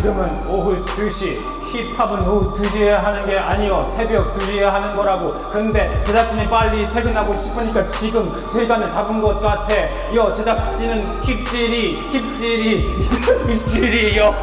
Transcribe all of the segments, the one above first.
지금은 오후 2시 힙합은 오후 2시에 하는 게 아니요. 새벽 2시에 하는 거라고. 근데 제작진이 빨리 퇴근하고 싶으니까 지금 시간을 잡은 것 같아. 요 제작진은 힙질이 힙질이 힙질이요.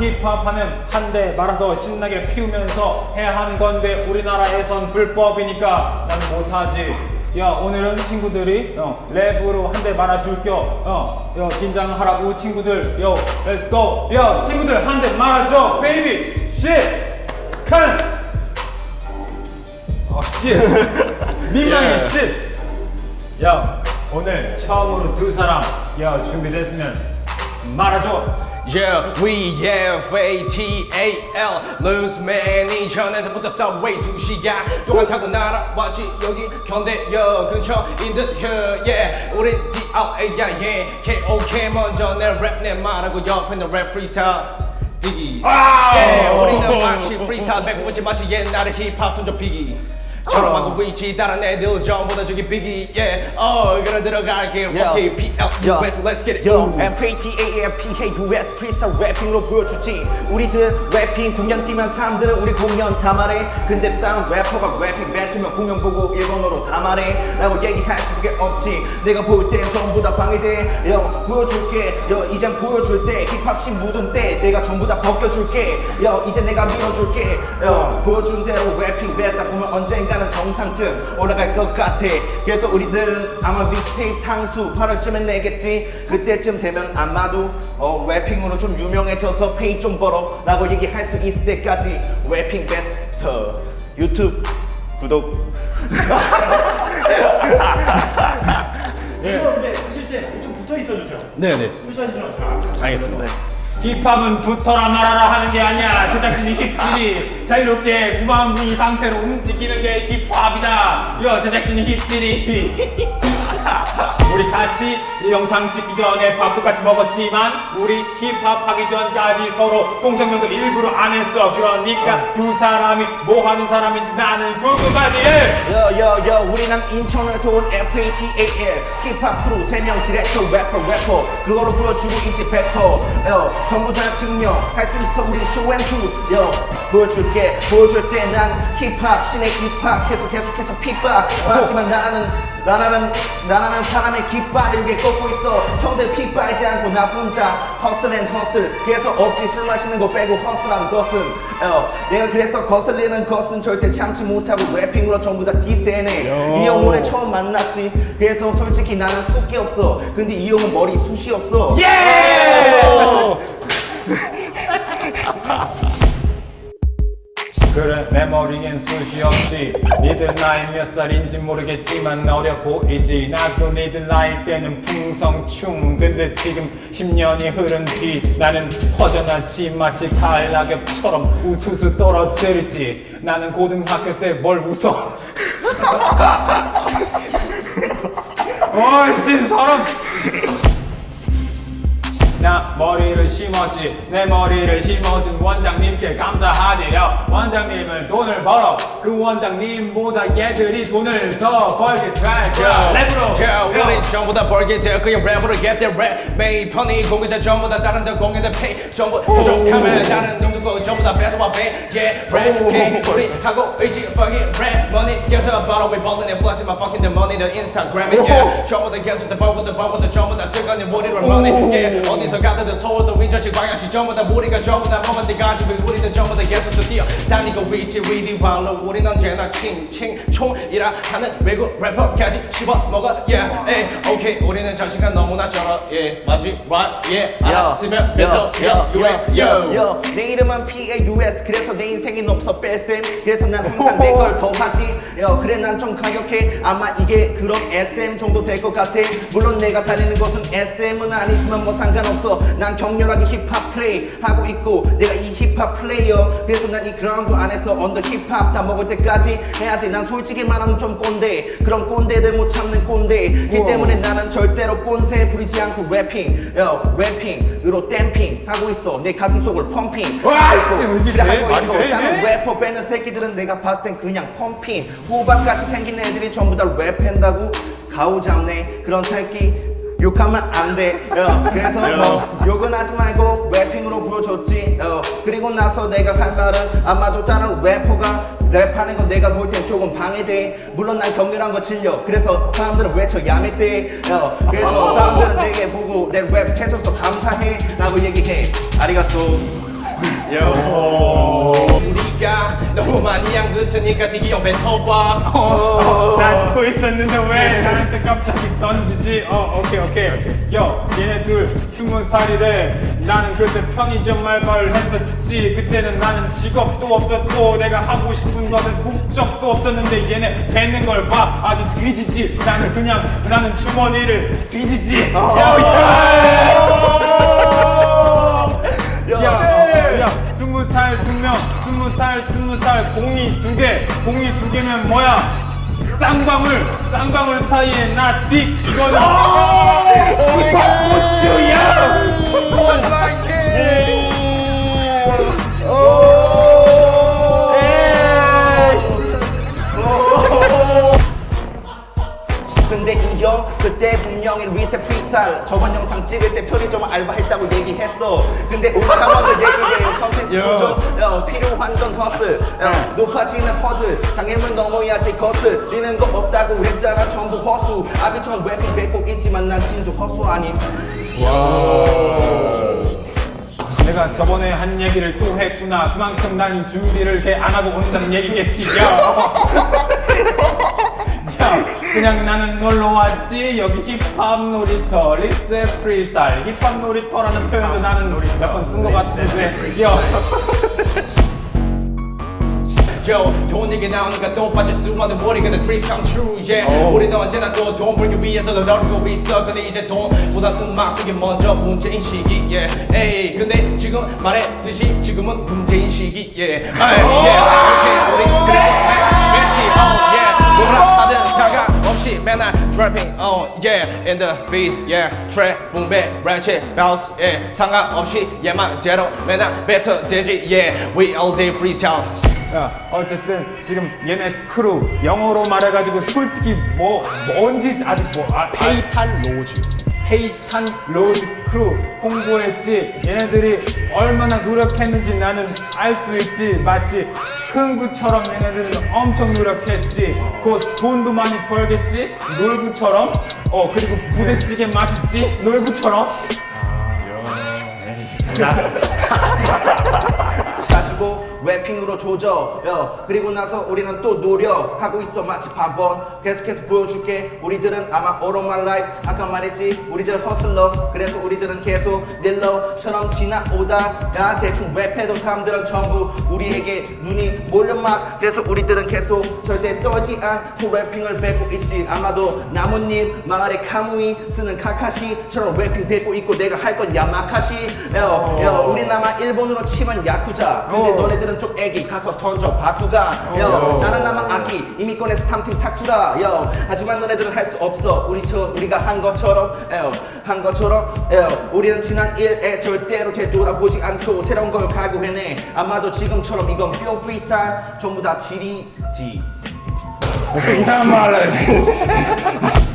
힙합 하면 한 대 말아서 신나게 피우면서 해야 하는 건데 우리나라에선 불법이니까 난 못하지 야 오늘은 친구들이 어, 랩으로 한 대 말아줄겨 어, 야 긴장하라고 친구들. 요 렛츠고 야 친구들 한 대 말아줘. 베이비 어, 쉿 민망해 쉿야 오늘 처음으로 두 사람 야 준비됐으면 말아줘 Yeah, we F A T A L. Looseman 이전에서부터 subway 두 시간 동안 타고 날아왔지. 여기 경대역 근처 인듯 yeah. 우리 D.R.A.야 yeah K.O.K 먼저 내 랩 내 말하고 옆에는 랩 프리스타일 디기 yeah, 우리는 마치 프리스타일 배꼽지 마치 옛날의 힙합 비기 처럼 하고 있지 다른 애들 전부 다 저기 비기 yeah. 어 그래 들어갈게. Okay P.L.U.S. let's get it. Yo, M-P-T-A-M-P-K-U-S 프리스타일 래핑으로 보여주지. 우리들 래핑 공연 뛰면 사람들은 우리 공연 다 말해. 근데 다른 래퍼가 래핑 뱉으면 공연 보고 일본어로 다 말해. 라고 얘기할 수밖에 없지. 내가 볼 땐 전부 다 방해돼. 요 보여줄게. 요 이젠 보여줄 때 힙합씬 묻은 때 내가 전부 다 벗겨줄게. 요 이제 내가 밀어줄게. 요 보여준 대로 래핑 뱉다 보면 언젠가 는 정상쯤 올라갈 것 같아. 그래서 우리들은 아마 믹스테이프 상수 8월쯤에 내겠지? 그때쯤 되면 아마도 어, 래핑으로 좀 유명해져서 페이 좀 벌어 라고 얘기할 수 있을 때까지. 래핑 배터 유튜브 구독. 근데 하실 때 좀 붙어 있어 주세요. 네네. 쿠션이랑 자. 알겠습니다 힙합은 붙어라 말아라 하는 게 아니야. 제작진이 힙질이 자유롭게 무방비 상태로 움직이는 게 힙합이다. 요 제작진이 힙질이. 우리 같이 이 영상 찍기 전에 밥도 같이 먹었지만 우리 힙합 하기 전까지 서로 동성명도 일부러 안 했어. 그러니까 두 사람이 뭐 하는 사람인지 나는 궁금하지. 여여여 우리는 인천에서 온 FATAL 힙합 크루 3명 디렉터 래퍼 래퍼. 그거로 보여주고 있지 100%여 전부 다 증명할 수 있어 우리 쇼앤투. 여 보여줄게 보여줄 때 난 힙합 신의 입학 계속 계속해서 핍박. 하지만 나는 나라는 나라는 사람의 깃발 이렇게 꺾고 있어. 형들 핍박이지 않고 나 혼자 허슬 앤 허슬 그래서 없지 술 마시는 거 빼고 허슬한 것은 어, 내가 그래서 거슬리는 것은 절대 참지 못하고 래핑으로 전부 다 디스해내. 이형 오늘 처음 만났지. 그래서 솔직히 나는 숱이 없어. 근데 이 형은 머리 숱이 없어 그래 내 머리엔 숱이 없지. 니들 나이 몇 살인지 모르겠지만 어려 보이지. 나도 니들 나이 때는 풍성충. 근데 지금 10년이 흐른 뒤 나는 허전하지. 마치 가을 낙엽처럼 우수수 떨어뜨리지. 나는 고등학교 때 뭘 웃어? 어이씨 사람 나 머리를 심었지. 내 머리를 심어준 원장님께 감사하지요. 원장님은 돈을 벌어. 그 원장님보다 얘들이 돈을 더 벌게 될 거야 랩으로. 자 우리 전부 다 벌게 될 거야 랩으로 get that rap. 매일 편이 공개자 전부 다 다른 데 공개된 pay. 전부 부족하면 다른 놈들고 전부 다 뺏어와 pay. yeah rap game 우리 하고 있지 fucking rap money. 계속 바로 we ballin' and flashing my fucking the money. the Instagram yeah 전부 다 계속 다 벌고 다 벌고 다 전부 다 쓸거니 우리를 money. yeah 어디 서 가든 서울도 윈저시 광양시 전부 다 우리가 전부 다 뭐만 네 가지고 우리는 전부 다 계속 다 뛰어. 다니고 있지 리디 발로 우린 언제나 칭칭 총이라 하는 외국 래퍼까지 씹어먹어. Yeah 에이 오케이 우리는 자신감 너무나 yeah 맞지? Right yeah. 알았으면 better. yeah US yo. 여, 내 이름은 P-A-U-S 그래서 내 인생이 없어 뺄셈. 그래서 난 항상 내 걸 더 하지. 여, 그래 난 좀 가격해. 아마 이게 그런 SM 정도 될 것 같아. 물론 내가 다니는 곳은 SM은 아니지만 뭐 상관없어 난 격렬하게 힙합 플레이 하고 있고 내가 이 힙합 플레이어. 그래서 난 이 그라운드 안에서 언더 힙합 다 먹을 때까지 해야지. 난 솔직히 말하면 좀 꼰대. 그런 꼰대들 못 참는 꼰대. 이 때문에 나는 절대로 꼰세 부리지 않고 래핑 여, 래핑으로 댐핑 하고 있어. 내 가슴 속을 펌핑. 와, 있고, 이게 돼? 말이 돼? 다른 래퍼 빼는 새끼들은 내가 봤을 땐 그냥 펌핑. 호박같이 생긴 애들이 전부 다 랩한다고? 가오 잡네. 그런 새끼 욕하면 안돼. 그래서 뭐 욕은 하지 말고 래핑으로 보여줬지. 어, 그리고 나서 내가 할 말은 아마도 다른 래퍼가 랩하는 거 내가 볼 땐 조금 방해돼. 물론 난 격렬한 거 질려. 그래서 사람들은 외쳐 야매대 어, 그래서 사람들은 내게 보고 내 랩 해줘서 감사해 라고 얘기해. 아리가또 우리가 너무 많이 양 같으니까 되게 옆에 서봐 나 듣고 있었는데 왜 나한테 갑자기 던지지? 어, 오케이, 오케이. 요, 얘네 둘 스무 살이래. 나는 그때 편의점 알바를 했었지. 그때는 나는 직업도 없었고 내가 하고 싶은 것은 목적도 없었는데 얘네 뱉는 걸 봐. 아주 뒤지지. 나는 그냥 나는 주머니를 뒤지지. 야, 야, 야, 야, 스무 살 증명 스무 살 스무 살 공이 두개 공이 두 개면 뭐야? 쌍방울 쌍방울 사이에 나띡 이거는. 국화고추야 근데 이 형 그때 분명히 루이스 프리살 저번 영상 찍을 때 편의점 알바했다고 얘기했어. 근데 우리 가만 19점 어, 필요 환전 터슬 야, 네. 높아지는 퍼즐 장애물 넘어야지 것을 니는 거 없다고 했잖아 전부 허수 아기처럼 랩이 뱉고 있지만 난 진수 허수 아님 와 내가 저번에 한 얘기를 또 했구나. 그만큼 난 준비를 개 안 하고 온다는 얘기겠지. 야. 야. 그냥 나는 놀러 왔지. 여기 힙합 놀이터, 리셋 프리스타일. 힙합 놀이터라는 표현도 나는 몇 번 쓴 것 같은데. 야. 저 좋은 얘기 나오니까 또 빠질 수 없는 머리 근데 dreams come true yeah. 우리는 언제나 또 돈 벌기 위해서 노력하고 있어. 근데 이제 돈보다 음악 쪽이 먼저 문제인 시기 yeah. 에이 근데 지금 말했듯이 지금은 문제인 시기 yeah. 아이, yeah. 이렇게 우리 그래 왠지. oh yeah. 하든 자각 없이 맨날 trapping oh yeah in the beat yeah trap 붕배 ratchet bounce yeah 상관없이 얘만대로 맨날 better 되지 yeah we all day freestyle 야, 어쨌든 지금 얘네 크루 영어로 말해가지고 솔직히 뭐 뭔지 아직 뭐 아, 페이탈 로즈 헤이탄 로드 크루 홍보했지. 얘네들이 얼마나 노력했는지 나는 알 수 있지. 마치 흥부처럼 얘네들은 엄청 노력했지. 곧 돈도 많이 벌겠지? 놀부처럼? 어 그리고 부대찌개 맛있지? 놀부처럼? 가지고 래핑으로 조져 여, 그리고 나서 우리는 또 노력하고 있어. 마치 밥원 계속해서 보여줄게. 우리들은 아마 all of my life. 아까 말했지. 우리들 허슬러 그래서 우리들은 계속 닐러처럼 지나오다. 야 대충 랩해도 사람들은 전부 우리에게 눈이 몰려 막 그래서 우리들은 계속 절대 떠지 않고 래핑을 뱉고 있지. 아마도 나뭇잎 마을의 카무이 쓰는 카카시처럼 래핑 뱉고 있고 내가 할 건 야마카시. 여, 여, 우리 남아 일본으로 치면 야쿠자. 근데 어. 너네들은 좀 애기 가서 던져. 바쿠가. 여, 어. 나는 남아 아기. 이미 꺼내서 삼팀 사쿠라. 여, 하지만 너네들은 할 수 없어. 우리 저, 우리가 한 것처럼. 여, 한 것처럼. 여, 우리는 지난 일에 절대로 되돌아보지 않고 새로운 걸 갈구해내 아마도 지금처럼 이건 뿅 프리스타일 전부 다 지리지. 이상한 말 하려고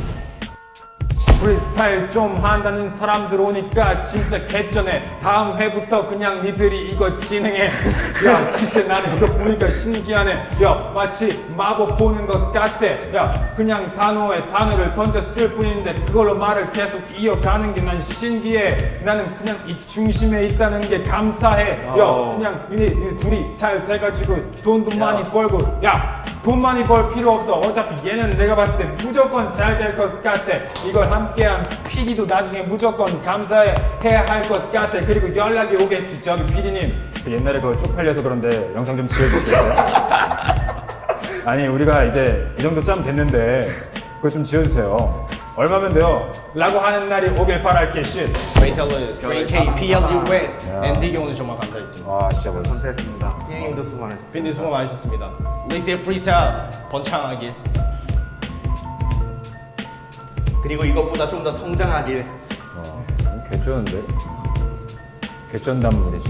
프리스타일 좀 한다는 사람들 오니까 진짜 개쩌네. 다음 회부터 그냥 니들이 이거 진행해. 야 진짜 나는 이거 보니까 신기하네. 야 마치 마법 보는 것 같아. 야 그냥 단어에 단어를 쓸 뿐인데 그걸로 말을 계속 이어가는 게 난 신기해. 나는 그냥 이 중심에 있다는 게 감사해. 야 그냥 니, 니 둘이 잘 돼가지고 돈도 많이 벌고. 야 돈 많이 벌 필요 없어. 어차피 얘는 내가 봤을 때 무조건 잘 될 것 같아. 이걸 함께한 PD도 나중에 무조건 감사해 해야 할 것 같아. 그리고 연락이 오겠지. 저기 PD님 옛날에 그거 쪽팔려서 그런데 영상 좀 지워주시겠어요? 아니 우리가 이제 이 정도 짬 됐는데 그거 좀 지워주세요. 얼마면 돼요? 라고 하는 날이 오길 바랄게. 쉿. 페이탈리스 KPLUS 앤디기 오늘 정말 감사했습니다 아 진짜 멋있어. 감사했습니다 피디님도 수고 많으셨습니다 빈디 수고 많으셨습니다 리세 프리스타일 번창하길 그리고 이것보다 좀 더 성장하길 어, 개쩌는데? 개쩐단 말이지.